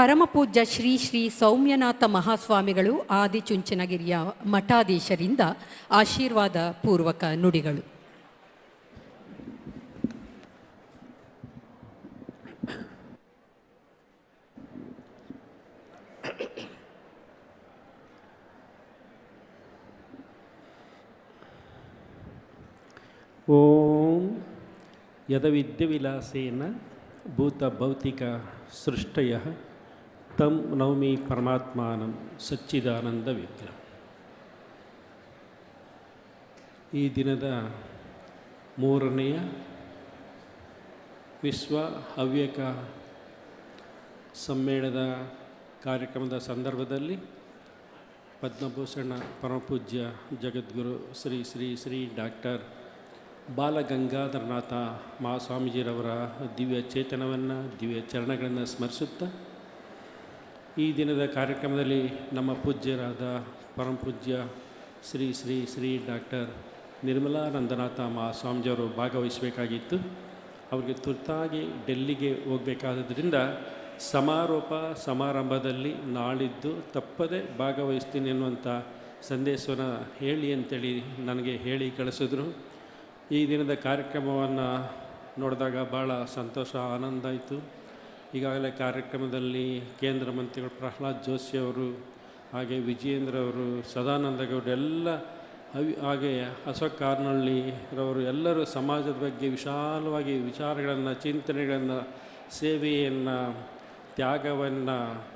ಪರಮಪೂಜ್ಯ ಶ್ರೀ ಶ್ರೀ ಸೌಮ್ಯನಾಥ ಮಹಾಸ್ವಾಮಿಗಳು ಆದಿಚುಂಚನಗಿರಿಯ ಮಠಾಧೀಶರಿಂದ ಆಶೀರ್ವಾದ ಪೂರ್ವಕ ನುಡಿಗಳು. ಓಂ ಯದವಿದ್ಯವಿಲಾಸೇನ ಭೂತ ಭೌತಿಕ ಸೃಷ್ಟಯ ತಂ ನವಮಿ ಪರಮಾತ್ಮಾನಂ ಸಚ್ಚಿದಾನಂದ ವಿಗ್ರಹ. ಈ ದಿನದ ಮೂರನೆಯ ವಿಶ್ವ ಹವ್ಯಕ ಸಮ್ಮೇಳನದ ಕಾರ್ಯಕ್ರಮದ ಸಂದರ್ಭದಲ್ಲಿ ಪದ್ಮಭೂಷಣ ಪರಮಪೂಜ್ಯ ಜಗದ್ಗುರು ಶ್ರೀ ಶ್ರೀ ಶ್ರೀ ಡಾಕ್ಟರ್ ಬಾಲಗಂಗಾಧರನಾಥ ಮಹಾಸ್ವಾಮೀಜಿರವರ ದಿವ್ಯ ಚೇತನವನ್ನು, ದಿವ್ಯ ಚರಣಗಳನ್ನು ಸ್ಮರಿಸುತ್ತಾ ಈ ದಿನದ ಕಾರ್ಯಕ್ರಮದಲ್ಲಿ ನಮ್ಮ ಪೂಜ್ಯರಾದ ಪರಮಪೂಜ್ಯ ಶ್ರೀ ಶ್ರೀ ಶ್ರೀ ಡಾಕ್ಟರ್ ನಿರ್ಮಲಾನಂದನಾಥ ಮಹಾಸ್ವಾಮಿಜಿಯವರು ಭಾಗವಹಿಸಬೇಕಾಗಿತ್ತು. ಅವರಿಗೆ ತುರ್ತಾಗಿ ಡೆಲ್ಲಿಗೆ ಹೋಗಬೇಕಾದ್ದರಿಂದ ಸಮಾರೋಪ ಸಮಾರಂಭದಲ್ಲಿ ನಾಳಿದ್ದು ತಪ್ಪದೆ ಭಾಗವಹಿಸ್ತೀನಿ ಅನ್ನುವಂಥ ಸಂದೇಶವನ್ನು ಹೇಳಿ ಅಂತೇಳಿ ನನಗೆ ಹೇಳಿ ಕಳಿಸಿದ್ರು. ಈ ದಿನದ ಕಾರ್ಯಕ್ರಮವನ್ನು ನೋಡಿದಾಗ ಭಾಳ ಸಂತೋಷ, ಆನಂದ ಆಯಿತು. ಈಗಾಗಲೇ ಕಾರ್ಯಕ್ರಮದಲ್ಲಿ ಕೇಂದ್ರ ಮಂತ್ರಿಗಳು ಪ್ರಹ್ಲಾದ್ ಜೋಶಿ ಅವರು, ಹಾಗೆ ವಿಜಯೇಂದ್ರ ಅವರು, ಸದಾನಂದ ಗೌಡ, ಎಲ್ಲ ಅವಿ, ಹಾಗೆ ಅಶೋಕ್ ಕಾರ್ನಳ್ಳಿರವರು ಎಲ್ಲರೂ ಸಮಾಜದ ಬಗ್ಗೆ ವಿಶಾಲವಾಗಿ ವಿಚಾರಗಳನ್ನು, ಚಿಂತನೆಗಳನ್ನು, ಸೇವೆಯನ್ನು, ತ್ಯಾಗವನ್ನು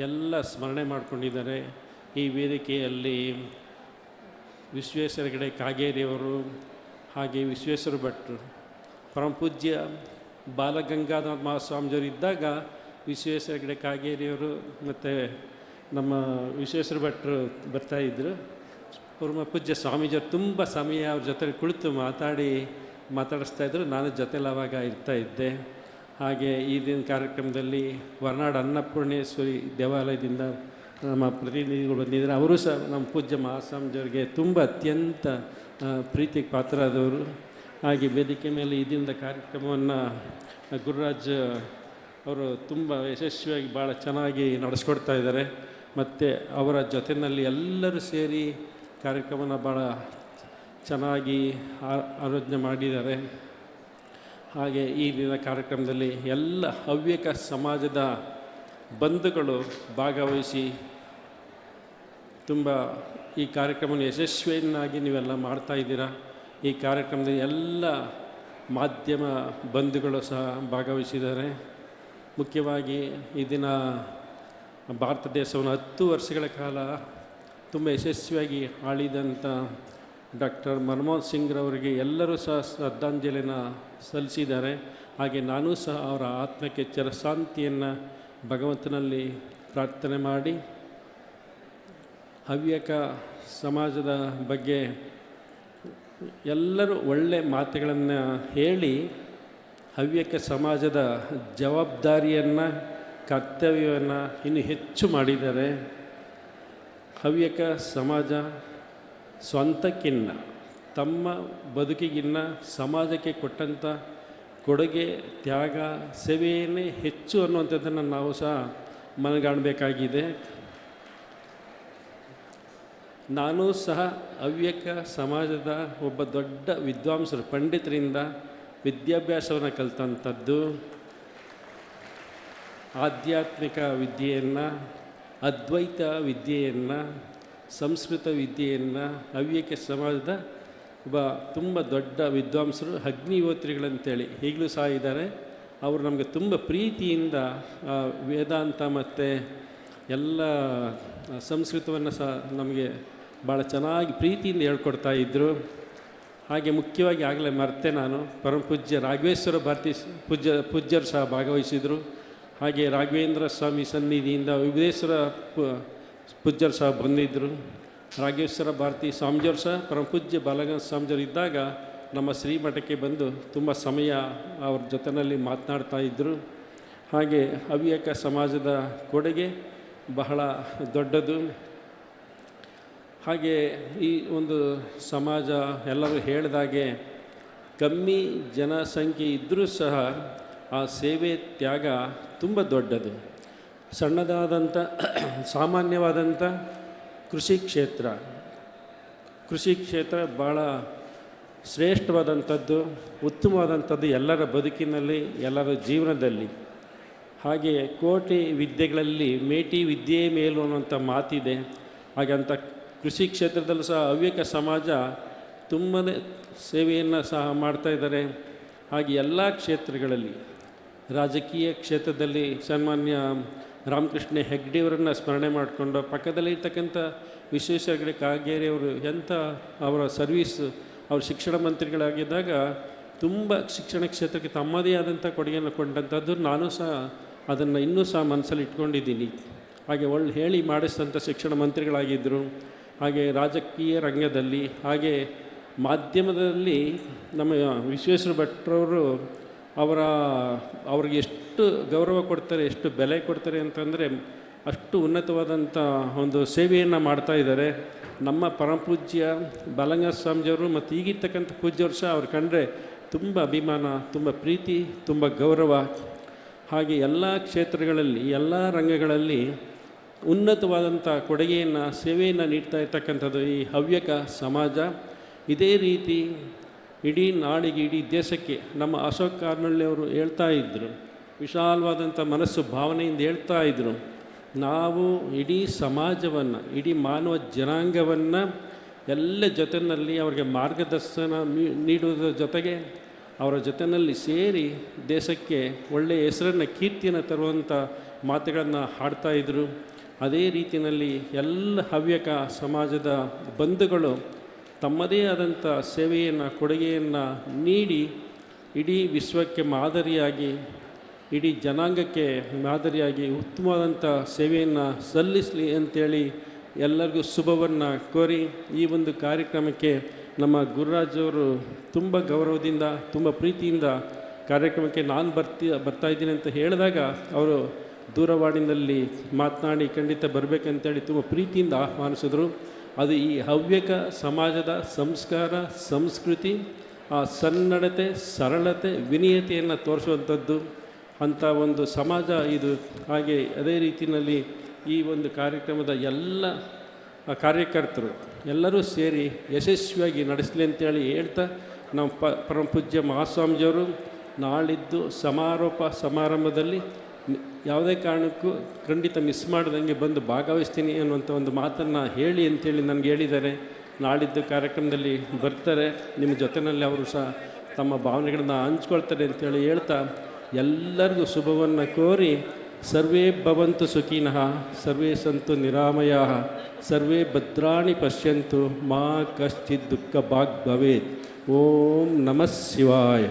ಎಲ್ಲ ಸ್ಮರಣೆ ಮಾಡಿಕೊಂಡಿದ್ದಾರೆ. ಈ ವೇದಿಕೆಯಲ್ಲಿ ವಿಶ್ವೇಶ್ವರ ಹೆಗಡೆ ಕಾಗೇರಿಯವರು, ಹಾಗೆ ವಿಶ್ವೇಶ್ವರ ಭಟ್ರು ಪರಮಪೂಜ್ಯ ಬಾಲಗಂಗಾಧರ ಮಹಾಸ್ವಾಮೀಜಿಯವರು ಇದ್ದಾಗ ವಿಶ್ವೇಶ್ವರ ಹೆಗಡೆ ಕಾಗೇರಿಯವರು ಮತ್ತು ನಮ್ಮ ವಿಶ್ವೇಶ್ವರ ಭಟ್ರು ಬರ್ತಾಯಿದ್ರು ಪೂರ್ವ ಪೂಜ್ಯ ಸ್ವಾಮೀಜಿಯವರು ತುಂಬ ಸಮಯ ಅವ್ರ ಜೊತೆ ಕುಳಿತು ಮಾತಾಡಿ ಮಾತಾಡಿಸ್ತಾ ಇದ್ದರು ನಾನು ಜೊತೆಲಿ ಇರ್ತಾ ಇದ್ದೆ. ಹಾಗೆ ಈ ದಿನ ಕಾರ್ಯಕ್ರಮದಲ್ಲಿ ಹೊರನಾಡು ಅನ್ನಪೂರ್ಣೇಶ್ವರಿ ದೇವಾಲಯದಿಂದ ನಮ್ಮ ಪ್ರತಿನಿಧಿಗಳು ಬಂದಿದ್ದಾರೆ. ಅವರು ಸಹ ನಮ್ಮ ಪೂಜ್ಯ ಮಹಾಸ್ವಾಮೀಜಿಯವರಿಗೆ ತುಂಬ ಅತ್ಯಂತ ಪ್ರೀತಿ ಪ್ರೀತಿಗೆ ಪಾತ್ರರಾದವರು. ಹಾಗೆ ವೇದಿಕೆ ಮೇಲೆ ಈ ದಿನದ ಕಾರ್ಯಕ್ರಮವನ್ನು ಗುರುರಾಜ್ ಅವರು ತುಂಬ ಯಶಸ್ವಿಯಾಗಿ ಭಾಳ ಚೆನ್ನಾಗಿ ನಡೆಸ್ಕೊಡ್ತಾ ಇದ್ದಾರೆ. ಮತ್ತು ಅವರ ಜೊತೆಯಲ್ಲಿ ಎಲ್ಲರೂ ಸೇರಿ ಕಾರ್ಯಕ್ರಮನ ಭಾಳ ಚೆನ್ನಾಗಿ ಆಯೋಜನೆ ಮಾಡಿದ್ದಾರೆ. ಹಾಗೆ ಈ ದಿನ ಕಾರ್ಯಕ್ರಮದಲ್ಲಿ ಎಲ್ಲ ಹವ್ಯಕ ಸಮಾಜದ ಬಂಧುಗಳು ಭಾಗವಹಿಸಿ ತುಂಬ ಈ ಕಾರ್ಯಕ್ರಮವನ್ನು ಯಶಸ್ವಿಯನ್ನಾಗಿ ನೀವೆಲ್ಲ ಮಾಡ್ತಾ ಇದ್ದೀರಾ. ಈ ಕಾರ್ಯಕ್ರಮದಲ್ಲಿ ಎಲ್ಲ ಮಾಧ್ಯಮ ಬಂಧುಗಳು ಸಹ ಭಾಗವಹಿಸಿದ್ದಾರೆ. ಮುಖ್ಯವಾಗಿ ಈ ದಿನ ಭಾರತ ದೇಶವನ್ನು ಹತ್ತು ವರ್ಷಗಳ ಕಾಲ ತುಂಬ ಯಶಸ್ವಿಯಾಗಿ ಆಳಿದಂಥ ಡಾಕ್ಟರ್ ಮನಮೋಹನ್ ಸಿಂಗ್ರವರಿಗೆ ಎಲ್ಲರೂ ಸಹ ಶ್ರದ್ಧಾಂಜಲಿನ ಸಲ್ಲಿಸಿದ್ದಾರೆ. ಹಾಗೆ ನಾನೂ ಸಹ ಅವರ ಆತ್ಮಕ್ಕೆ ಚರಶಾಂತಿಯನ್ನು ಭಗವಂತನಲ್ಲಿ ಪ್ರಾರ್ಥನೆ ಮಾಡಿ ಹವ್ಯಕ ಸಮಾಜದ ಬಗ್ಗೆ ಎಲ್ಲರೂ ಒಳ್ಳೆ ಮಾತುಗಳನ್ನು ಹೇಳಿ ಹವ್ಯಕ ಸಮಾಜದ ಜವಾಬ್ದಾರಿಯನ್ನು, ಕರ್ತವ್ಯವನ್ನು ಇನ್ನು ಹೆಚ್ಚು ಮಾಡಿದ್ದಾರೆ. ಹವ್ಯಕ ಸಮಾಜ ಸ್ವಂತಕ್ಕಿನ್ನ, ತಮ್ಮ ಬದುಕಿಗಿನ್ನ ಸಮಾಜಕ್ಕೆ ಕೊಟ್ಟಂಥ ಕೊಡುಗೆ, ತ್ಯಾಗ ಸೇವೆಯೇ ಹೆಚ್ಚು ಅನ್ನುವಂಥದ್ದನ್ನು ನಾವು ಸಹ ಮನಗಾಣಬೇಕಾಗಿದೆ. ನಾನು ಸಹ ಹವ್ಯಕ ಸಮಾಜದ ಒಬ್ಬ ದೊಡ್ಡ ವಿದ್ವಾಂಸರು, ಪಂಡಿತರಿಂದ ವಿದ್ಯಾಭ್ಯಾಸವನ್ನು ಕಲಿತಂಥದ್ದು. ಆಧ್ಯಾತ್ಮಿಕ ವಿದ್ಯೆಯನ್ನು, ಅದ್ವೈತ ವಿದ್ಯೆಯನ್ನು, ಸಂಸ್ಕೃತ ವಿದ್ಯೆಯನ್ನು ಹವ್ಯಕ ಸಮಾಜದ ಒಬ್ಬ ತುಂಬ ದೊಡ್ಡ ವಿದ್ವಾಂಸರು, ಅಗ್ನಿಹೋತ್ರಿಗಳಂತೇಳಿ ಈಗಲೂ ಸಹ ಇದ್ದಾರೆ. ಅವರು ನಮಗೆ ತುಂಬ ಪ್ರೀತಿಯಿಂದ ವೇದಾಂತ ಮತ್ತು ಎಲ್ಲ ಸಂಸ್ಕೃತವನ್ನು ಸಹ ನಮಗೆ ಭಾಳ ಚೆನ್ನಾಗಿ ಪ್ರೀತಿಯಿಂದ ಹೇಳ್ಕೊಡ್ತಾ ಇದ್ದರು ಹಾಗೆ ಮುಖ್ಯವಾಗಿ ಆಗಲೇ ಮರೆತೆ ನಾನು. ಪರಮಪೂಜ್ಯ ರಾಘವೇಶ್ವರ ಭಾರತಿ ಪೂಜ್ಯ, ಪೂಜ್ಯರು ಸಹ ಭಾಗವಹಿಸಿದರು. ಹಾಗೆ ರಾಘವೇಂದ್ರ ಸ್ವಾಮಿ ಸನ್ನಿಧಿಯಿಂದ ವಿಭುಧೇಶ್ವರ ಪು- ಪೂಜ್ಯರು ಸಹ ಬಂದಿದ್ದರು ರಾಘವೇಶ್ವರ ಭಾರತಿ ಸ್ವಾಮೀಜಿಯವರು ಸಹ ಪರಮಪೂಜ್ಯ ಬಾಲಗನ ಸ್ವಾಮೀಜಿಯವರು ಇದ್ದಾಗ ನಮ್ಮ ಶ್ರೀಮಠಕ್ಕೆ ಬಂದು ತುಂಬ ಸಮಯ ಅವ್ರ ಜೊತೆಯಲ್ಲಿ ಮಾತನಾಡ್ತಾ ಇದ್ದರು ಹಾಗೆ ಹವ್ಯಕ ಸಮಾಜದ ಕೊಡುಗೆ ಬಹಳ ದೊಡ್ಡದು. ಹಾಗೆ ಈ ಒಂದು ಸಮಾಜ ಎಲ್ಲರೂ ಹೇಳಿದಾಗೆ ಕಮ್ಮಿ ಜನಸಂಖ್ಯೆ ಇದ್ದರೂ ಸಹ ಆ ಸೇವೆ ತ್ಯಾಗ ತುಂಬ ದೊಡ್ಡದು. ಸಣ್ಣದಾದಂಥ, ಸಾಮಾನ್ಯವಾದಂಥ ಕೃಷಿ ಕ್ಷೇತ್ರ. ಕೃಷಿ ಕ್ಷೇತ್ರ ಭಾಳ ಶ್ರೇಷ್ಠವಾದಂಥದ್ದು, ಉತ್ತಮವಾದಂಥದ್ದು ಎಲ್ಲರ ಬದುಕಿನಲ್ಲಿ, ಎಲ್ಲರ ಜೀವನದಲ್ಲಿ. ಹಾಗೆ ಕೋಟಿ ವಿದ್ಯೆಗಳಲ್ಲಿ ಮೇಟಿ ವಿದ್ಯೆಯೇ ಮೇಲು ಅನ್ನುವಂಥ ಮಾತಿದೆ. ಹಾಗಂತ ಕೃಷಿ ಕ್ಷೇತ್ರದಲ್ಲೂ ಸಹ ಹವ್ಯಕ ಸಮಾಜ ತುಂಬನೇ ಸೇವೆಯನ್ನು ಸಹ ಮಾಡ್ತಾ ಇದ್ದಾರೆ. ಹಾಗೆ ಎಲ್ಲ ಕ್ಷೇತ್ರಗಳಲ್ಲಿ, ರಾಜಕೀಯ ಕ್ಷೇತ್ರದಲ್ಲಿ ಸನ್ಮಾನ್ಯ ರಾಮಕೃಷ್ಣ ಹೆಗ್ಡೆಯವರನ್ನು ಸ್ಮರಣೆ ಮಾಡಿಕೊಂಡು ಪಕ್ಕದಲ್ಲಿ ಇರ್ತಕ್ಕಂಥ ವಿಶ್ವೇಶ್ವರ ಹೆಗ್ಡೆ ಕಾಗೇರಿಯವರು ಎಂಥ ಅವರ ಸರ್ವೀಸ್, ಅವರು ಶಿಕ್ಷಣ ಮಂತ್ರಿಗಳಾಗಿದ್ದಾಗ ತುಂಬ ಶಿಕ್ಷಣ ಕ್ಷೇತ್ರಕ್ಕೆ ತಮ್ಮದೇ ಆದಂಥ ಕೊಡುಗೆಯನ್ನು ಕೊಟ್ಟಂಥದ್ದು ನಾನು ಸಹ ಅದನ್ನು ಇನ್ನೂ ಸಹ ಮನಸ್ಸಲ್ಲಿ ಇಟ್ಕೊಂಡಿದ್ದೀನಿ. ಹಾಗೆ ಒಳ್ಳೆ ಹೇಳಿ ಮಾಡಿಸಿದಂಥ ಶಿಕ್ಷಣ ಮಂತ್ರಿಗಳಾಗಿದ್ದರು ಹಾಗೆ ರಾಜಕೀಯ ರಂಗದಲ್ಲಿ, ಹಾಗೆ ಮಾಧ್ಯಮದಲ್ಲಿ ನಮ್ಮ ವಿಶ್ವೇಶ್ವರ ಭಟ್ರವರು ಅವರ, ಅವ್ರಿಗೆ ಎಷ್ಟು ಗೌರವ ಕೊಡ್ತಾರೆ, ಎಷ್ಟು ಬೆಲೆ ಕೊಡ್ತಾರೆ ಅಂತಂದರೆ ಅಷ್ಟು ಉನ್ನತವಾದಂಥ ಒಂದು ಸೇವೆಯನ್ನು ಮಾಡ್ತಾ ಇದ್ದಾರೆ. ನಮ್ಮ ಪರಮಪೂಜ್ಯ ಬಲಂಗ ಸ್ವಾಮಿಯವರು ಮತ್ತು ಈಗಿರ್ತಕ್ಕಂಥ ಪೂಜ್ಯವರು ಸಹ ಅವ್ರು ಕಂಡ್ರೆ ತುಂಬ ಅಭಿಮಾನ, ತುಂಬ ಪ್ರೀತಿ, ತುಂಬ ಗೌರವ. ಹಾಗೆ ಎಲ್ಲ ಕ್ಷೇತ್ರಗಳಲ್ಲಿ, ಎಲ್ಲ ರಂಗಗಳಲ್ಲಿ ಉನ್ನತವಾದಂಥ ಕೊಡುಗೆಯನ್ನು, ಸೇವೆಯನ್ನು ನೀಡ್ತಾ ಇರ್ತಕ್ಕಂಥದ್ದು ಈ ಹವ್ಯಕ ಸಮಾಜ. ಇದೇ ರೀತಿ ಇಡೀ ನಾಡಿಗೆ, ಇಡೀ ದೇಶಕ್ಕೆ ನಮ್ಮ ಅಶೋಕ್ ಕಾರ್ನಳ್ಳಿಯವರು ಹೇಳ್ತಾ ಇದ್ದರು ವಿಶಾಲವಾದಂಥ ಮನಸ್ಸು ಭಾವನೆಯಿಂದ ಹೇಳ್ತಾ ಇದ್ದರು ನಾವು ಇಡೀ ಸಮಾಜವನ್ನು, ಇಡೀ ಮಾನವ ಜನಾಂಗವನ್ನು ಎಲ್ಲ ಜೊತೆಯಲ್ಲಿ ಅವರಿಗೆ ಮಾರ್ಗದರ್ಶನ ನೀಡುವುದರ ಜೊತೆಗೆ ಅವರ ಜೊತೆಯಲ್ಲಿ ಸೇರಿ ದೇಶಕ್ಕೆ ಒಳ್ಳೆಯ ಹೆಸರನ್ನು, ಕೀರ್ತಿಯನ್ನು ತರುವಂಥ ಮಾತುಗಳನ್ನು ಹಾಡ್ತಾ ಇದ್ದರು ಅದೇ ರೀತಿಯಲ್ಲಿ ಎಲ್ಲ ಹವ್ಯಕ ಸಮಾಜದ ಬಂಧುಗಳು ತಮ್ಮದೇ ಆದಂಥ ಸೇವೆಯನ್ನು, ಕೊಡುಗೆಯನ್ನು ನೀಡಿ ಇಡೀ ವಿಶ್ವಕ್ಕೆ ಮಾದರಿಯಾಗಿ, ಇಡೀ ಜನಾಂಗಕ್ಕೆ ಮಾದರಿಯಾಗಿ ಉತ್ತಮವಾದಂಥ ಸೇವೆಯನ್ನು ಸಲ್ಲಿಸಲಿ ಅಂತೇಳಿ ಎಲ್ಲರಿಗೂ ಶುಭವನ್ನು ಕೋರಿ ಈ ಒಂದು ಕಾರ್ಯಕ್ರಮಕ್ಕೆ ನಮ್ಮ ಗುರುರಾಜವರು ತುಂಬ ಗೌರವದಿಂದ, ತುಂಬ ಪ್ರೀತಿಯಿಂದ ಕಾರ್ಯಕ್ರಮಕ್ಕೆ ನಾನು ಬರ್ತಿ, ಬರ್ತಾ ಇದ್ದೀನಿ ಅಂತ ಹೇಳಿದಾಗ ಅವರು ದೂರವಾಣಿನಲ್ಲಿ ಮಾತನಾಡಿ ಖಂಡಿತ ಬರಬೇಕಂತೇಳಿ ತುಂಬ ಪ್ರೀತಿಯಿಂದ ಆಹ್ವಾನಿಸಿದರು. ಅದು ಈ ಹವ್ಯಕ ಸಮಾಜದ ಸಂಸ್ಕಾರ, ಸಂಸ್ಕೃತಿ, ಆ ಸನ್ನಡತೆ, ಸರಳತೆ, ವಿನಯತೆಯನ್ನು ತೋರಿಸುವಂಥದ್ದು. ಅಂಥ ಒಂದು ಸಮಾಜ ಇದು. ಹಾಗೆ ಅದೇ ರೀತಿಯಲ್ಲಿ ಈ ಒಂದು ಕಾರ್ಯಕ್ರಮದ ಎಲ್ಲ ಕಾರ್ಯಕರ್ತರು ಎಲ್ಲರೂ ಸೇರಿ ಯಶಸ್ವಿಯಾಗಿ ನಡೆಸಲಿ ಅಂತೇಳಿ ಹೇಳ್ತಾ ನಮ್ಮ ಪ ಪರಮ ಪೂಜ್ಯ ನಾಳಿದ್ದು ಸಮಾರೋಪ ಸಮಾರಂಭದಲ್ಲಿ ಯಾವುದೇ ಕಾರಣಕ್ಕೂ ಖಂಡಿತ ಮಿಸ್ ಮಾಡ್ದಂಗೆ ಬಂದು ಭಾಗವಹಿಸ್ತೀನಿ ಅನ್ನುವಂಥ ಒಂದು ಮಾತನ್ನು ಹೇಳಿ ಅಂತೇಳಿ ನನಗೆ ಹೇಳಿದ್ದಾರೆ. ನಾಳಿದ್ದು ಕಾರ್ಯಕ್ರಮದಲ್ಲಿ ಬರ್ತಾರೆ. ನಿಮ್ಮ ಜೊತೆಯಲ್ಲಿ ಅವರು ಸಹ ತಮ್ಮ ಭಾವನೆಗಳನ್ನು ಹಂಚ್ಕೊಳ್ತಾರೆ ಅಂತೇಳಿ ಹೇಳ್ತಾ, ಎಲ್ಲರಿಗೂ ಶುಭವನ್ನು ಕೋರಿ, ಸರ್ವೇ ಭವಂತು ಸುಖಿನಃ, ಸರ್ವೇ ಸಂತು ನಿರಾಮಯ, ಸರ್ವೇ ಭದ್ರಾಣಿ ಪಶ್ಯಂತು, ಮಾ ಕಶ್ಚಿತ್ ದುಃಖ ಭಾಗ್ ಭವೇತ್ ಓಂ ನಮಃ ಶಿವಾಯ.